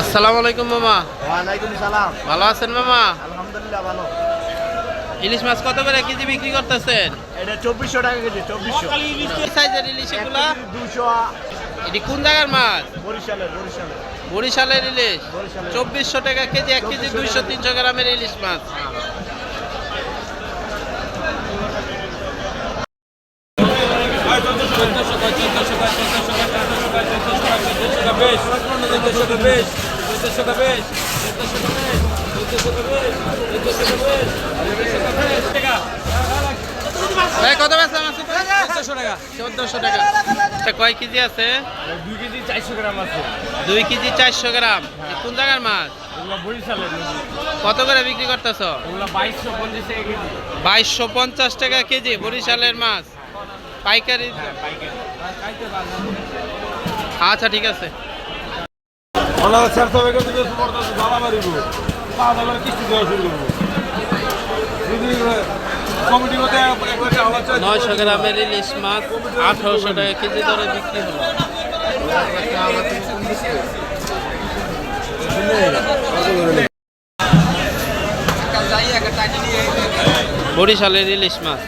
আসসালামু আলাইকুম মামা ওয়ালাইকুম সালাম ভালো আছেন মামা আলহামদুলিল্লাহ ভালো ইলিশ মাছ কত করে কেজি বিক্রি করতেছেন এটা চব্বিশশো টাকা কেজি চব্বিশশো সাইজের ইলিশ এগুলা দুশো এটি কোন জায়গার মাছ বরিশালের বরিশালের বরিশালের ইলিশ চব্বিশশো টাকা কেজি এক কেজি দুইশো তিনশো গ্রামের ইলিশ মাছ ভাই কত বেচা মাছ চোদ্দশো টাকা। চোদ্দশো টাকা। আচ্ছা কয় কেজি আছে? দুই কেজি চারশো গ্রাম আছে। দুই কেজি চারশো গ্রাম। এ কোন জায়গার মাছ? কত করে বিক্রি করতেছ? বাইশশো পঞ্চাশ টাকা বাইশশো পঞ্চাশ টাকা কেজি বরিশালের মাছ। পাইকারি। আচ্ছা ঠিক আছে। ওনারা ছাড়তে হবে কিন্তু বেশ মারিব। পাঁচ হাজার কিস্তি দেওয়া শুরু করব। যদি কমিটি মতে একবারে আবার চাই নয়শো গ্রামের ইলিশ মাছ আঠারোশো টাকা কেজি দরে বিক্রি হলো। বরিশালের ইলিশ মাছ।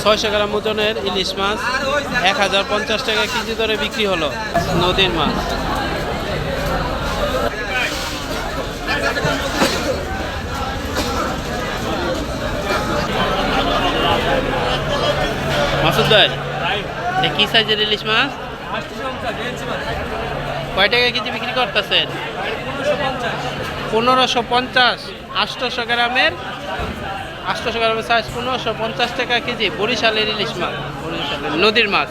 ছয়শো গ্রাম ওজনের ইলিশ মাছ এক হাজার পঞ্চাশ টাকা কেজি দরে বিক্রি হলো। নদীর মাছ। ভাই কি সাইজের ইলিশ মাছ? কয় টাকা কেজি বিক্রি করতেছেন? পনেরোশো পঞ্চাশ। আষ্টশো গ্রামের আষ্টশো গ্রামের সাইজ পনেরোশো পঞ্চাশ টাকা কেজি বরিশালের ইলিশ মাছ। বরিশালের নদীর মাছ।